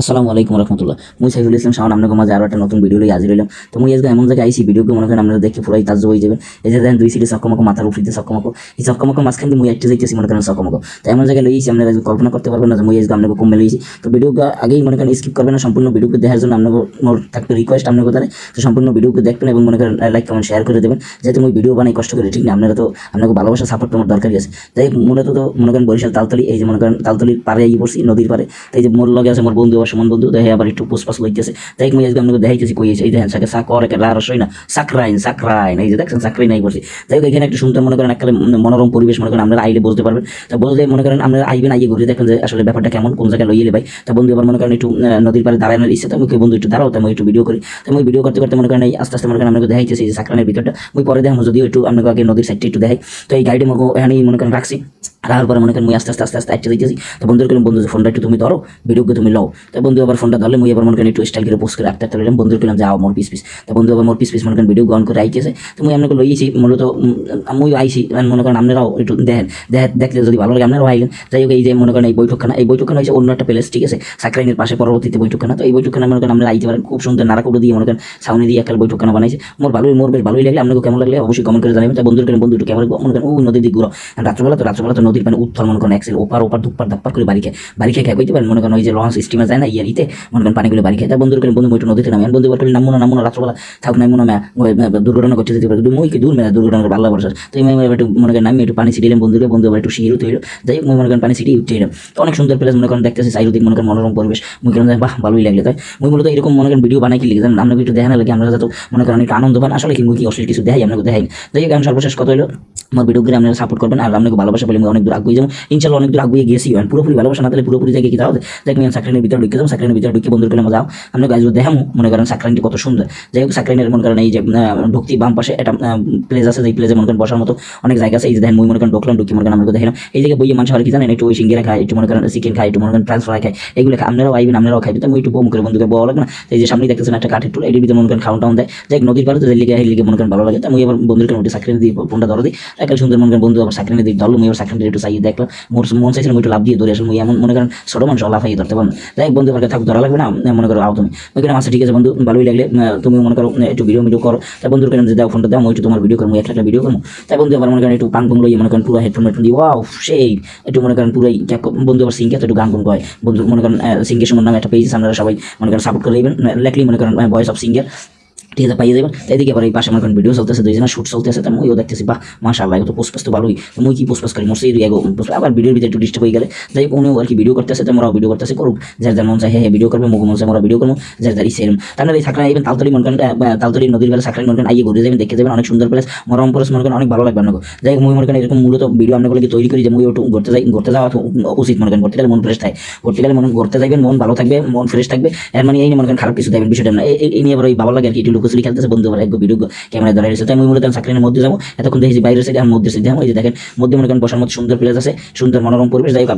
আসসালামু আলাইকুম রহমতুল্লাহ। মুই সাইফুল ইসলাম শাহন আপনাকে মাঝে আরও একটা নতুন ভিডিও লই হাজির হইলাম। তো মুই আজকে এমন জায়গায় আইসি ভিডিওকে মনে করেন আপনারা দেখে পুরাই তাজ হয়ে যাবেন। এই যে দুই সিটে চকমক মাথার উপরিতে চকমক এই চকমক মাঝখান দিয়ে মুই একটা যাইতেছি, মনে করেন চকমক তো এমন জায়গায় লইছি, আপনারা আজকে কল্পনা করতে পারবেন না যে মুই আজকে আপনাকে কমে লইছি। তো ভিডিওকে আগেই মনে করেন স্কিপ করবেন না, সম্পূর্ণ ভিডিওকে দেখার জন্য আপনাকে মোর থাকবে রিকোয়েস্ট আপনাকে তাহলে তো সম্পূর্ণ ভিডিওকে দেখবেন এবং মনে করেন লাইক কমেন্ট শেয়ার করে দেবেন। যেহেতু মুই ভিডিও বানাই কষ্ট করে, ঠিক না? আপনারা তো, আপনাকে ভালোবাসা সাপোর্ট তোমার দরকারই আছে। তাই মূলত তো মনে করেন বরিশাল তালতলি, এই যে মনে করেন তালতলির পারে আই পড়ছি, নদীর পারে তাই যে মোর লগে আছে মোর বন্ধু সুমন বন্ধু দেখে আবার একটু পুষ্পাস লইতেছে তাই মুই আজকে আপনাকে দেখাইতেছি কই এই দেখেন সাকে সাক আর রসই না সাকরাইন সাকরাইন এই যে দেখছেন সাকরাইন নাই বলছি তাই এখানে একটু সুন্দর মনে করেন একটা মনোরম পরিবেশ মনে করেন আপনারা আইলে বলতে পারবেন তা বলতে মনে করেন আপনারা আইবেন আইয়ে ঘুরে দেখেন যে আসলে ব্যাপারটা কেমন কোন জায়গায় লইলে ভাই তা বন্ধু আবার মনে করেন একটু নদীর পারে দাঁড়ানোর ইচ্ছা তো মুখে বন্ধু একটু দাঁড়াও আমি একটু ভিডিও করি তো আমি ভিডিও করতে করতে মনে করেন এই আস্তে আস্তে মনে করেন আপনাকে দেখাইতেছি যে সাকরানের ভিতরটা মুই পরে দেখাম যদিও একটু আপনাকে আগে নদীর সাইডটা একটু দেখাই তো এই এখানেই মনে করেন রাখছি রাখার পরে মনে করেন মুই আস্তে আস্তে আস্তে আস্তে আইতে দিতেছি। তো বন্ধুর করেন বন্ধু, ফোনটা একটু তুমি ধরো ভিডিওকে তুমি লও। তো বন্ধু আবার ফোনটা ধরলে, মুই আবার মনে করেন একটু স্টাইল করে পোস্ট করে আটতে আটতে বন্ধুর করেন যাও মোর পিস পিস তো বন্ধু আবার মোর পিস পিস মনে করেন ভিডিও গ্রহণ করে আইতেছে। তো মুই আপনাকে লইয়েছি, মূলত মুই আইছি আর মনে করেন আপনারাও একটু দেখেন, দেখ, দেখলে যদি ভালো লাগে, আপনারাও আইলেন। যাই হোক, এই যে মনে করেন এই বৈঠকখানা এই বৈঠকখানা হচ্ছে অন্য একটা প্লেস ঠিক আছে? সাকরাইনের পাশে পরবর্তীতে বৈঠকখানা। তো এই বৈঠকখানা মনে করেন আপনারা আইতে পারেন। খুব সুন্দর নারাকুড়ো দিয়ে মনে করেন সামনে দিয়ে একটা বৈঠকখানা বানাইছে। মোর ভালোই, মোর বেশ ভালোই লাগলে আপনাকে কেমন লাগলে অবশ্যই কমেন্ট করে জানাবেন। তা বন্ধুর করেন বন্ধু, একটু কেমন মনে করেন, ও নদীর দিক ঘুরো। রাত্রবেলা তো রাত্রবেলা তো নদীর পানি উত্থল মনে করেন এক্সেল ওপার ওপার দুপার দাপ্পার করে বাড়ি খায় বাড়ি খেয়ে কইতে পারেন মনে করেন ওই যে লঞ্চ স্টিমার যায় না ইয়ার ইতে মনে করেন পানিগুলো বাড়ি খায় তা বন্ধুর করেন বন্ধু মই নদীতে নামি বন্ধু বলে নামুন নামুন রাত্রবেলা থাক নামুন না দুর্ঘটনা ঘটে যেতে পারে মই কি দূর মেলা দুর্ঘটনা ভালো বর্ষার তো এবার একটু মনে করেন নামি একটু পানি ছিটিলাম বন্ধুকে বন্ধু একটু শিহির তৈরি যাই হোক মনে করেন পানি ছিটিয়ে উঠে এলাম তো অনেক সুন্দর প্লেস মনে করেন দেখতেছি চারিদিক মনে করেন মনোরম পরিবেশ মুই বাহ ভালোই লাগলে তাই মুই মূলত এরকম মনে করেন ভিডিও বানাই কি লিখে আমরা একটু দেখা লাগে আমরা যাতে মনে করেন একটু আনন্দ পান আসলে কি মুই কি অশ্লীল কিছু দেখাই আপনাকে দেখাই যাই হোক সর্বশেষ কথা হলো আমার ভিডিওগুলো আপনারা সাপোর্ট করবেন, আর আপনাকে ভালোবাসা পেলে অনেক দূর আগুয়ে যাব। ইনশাল্লাহ অনেক দূর আগুয়ে গেছি আর পুরোপুরি ভালোবাসা না তাহলে পুরোপুরি জায়গায় কি দেখ আমি সাকরাইনের ভিতরে ঢুকে যাব, সাকরাইনের ভিতরে ঢুকে বন্ধুর পেলে যাও আপনাকে আজ দেখামো, মনে করেন সাকরাইনটি কত সুন্দর। যাই হোক, সাকরাইনের মনে করেন এই যে ঢুকতি বাম পাশে একটা প্লেস আছে এই প্লেসে মনে করেন বসার মতো অনেক জায়গা আছে। এই যে দেখেন, মুই মনে করেন ঢুকলাম, ঢুকি মনে করেন আমাকে দেখলাম। এই জায়গায় বইয়ে মানুষ আর কি জানেন? একটু ওই সিঙ্গেরা খায়, একটু মনে করেন চিকেন খায়, একটু মনে করেন ট্রান্সফার খায়। এগুলো খায়, আপনারাও আইবেন, আপনারাও খাইবেন। তো আমি একটু বম করে বন্ধুকে বলা লাগে না। এই যে সামনে দেখতেছেন একটা কাঠের টুল, এটির ভিতরে মনে করেন খাওয়ান টাউন দেয়। যাই নদীর তো লিগে লিগে মনে করেন ভালো লাগে। তো আমি এবার বন্ধুকে মোটে সাকরিনে দিয়ে ফোনটা ধরে দিই। একটা সুন্দর মনে করেন বন্ধু আবার সাকরিনে দিয়ে ধরলো এবার সাকরিনে একটু চাইয়ে দেখলাম। মোর মন চাইছিল একটু লাভ দিয়ে ধরে আসলে মুই এমন মনে করেন ছোট মানুষ লাফাই ধরতে পারেন হোক, বন্ধু আমার থাক ধরা লাগবে না মনে করো আও তুমি ওই কিনা আচ্ছা ঠিক আছে বন্ধু ভালোই লাগলে তুমি মনে করো একটু ভিডিও ভিডিও করো। তাই বন্ধুর কেন যে দাও ফোনটা দাও একটু তোমার ভিডিও করব একটা একটা ভিডিও করব। তাই বন্ধু আমার মনে করেন একটু পাং পুং মনে করেন পুরো হেডফোন হেডফোন দিয়ে ওয়াও সেই! একটু মনে করেন পুরাই বন্ধু আবার সিংকে একটু গান গুন কয় বন্ধু মনে করেন সিঙ্গের সময় নামে একটা পেজ আপনারা সবাই মনে করেন সাপোর্ট করে দেবেন। লেখলি মনে করেন ভয়েস অফ সিঙ্গার ঠিক আছে, পাইয়ে যাবেন তাই দিকে আবার এই পাশে করেন ভিডিও চলতেছে দুইজনের শুট চলতেছে, তো মুইও দেখতেছি, বাহ, মাশাআল্লাহ তো পোস্ট তো ভালোই। তো মুই কি পোস্ট করি? মোর সেই আবার ভিডিওর ভিতরে একটু ডিস্টার্ব হয়ে গেলে, যাই হোক, উনিও আর কি ভিডিও করতেছে, তো মোরাও ভিডিও করতেছে, করুক। যার যার মন চাই হ্যাঁ ভিডিও করবে, মুখ মন চাই মোরা ভিডিও করব, যার যার এরকম তাহলে এই সাকরা আইবেন, তালতলি মনে করেন তালতলি নদীর বেলা সাকরাই মনে করেন আইয়ে ঘুরে যাবেন দেখে যাবেন অনেক সুন্দর প্লেস মরম প্লেস মনে করেন, অনেক ভালো লাগবে আপনাকে। যাই হোক, মুই মনে করেন, এরকম মূলত ভিডিও আপনাকে তৈরি করি যে, মুই একটু ঘুরতে যাই, ঘুরতে যাওয়া উচিত মনে করেন, ঘুরতে গেলে মন ফ্রেশ থাকে। ঘুরতে গেলে মন, ঘুরতে যাবেন মন ভালো থাকবে, মন ফ্রেশ থাকবে। এর মানে এই মনে করেন, খারাপ কিছু দেবেন, বিষয়টা না। এই- নিয়ে আবার ওই ভালো লাগে আর কি লুকোচুরি খেলতেছে, বন্ধু আমার এক ভিডিও ক্যামেরা ধরে রয়েছে। তাই আমি মূলত সাকরিনের মধ্যে যাব। এতক্ষণ দেখেছি বাইরের সাইডে আর মধ্যে সাইডে ওই যে দেখেন, মধ্যে মনে করেন বসার মতো সুন্দর প্লেস আছে, সুন্দর মনোরম পরিবেশ। যাই হোক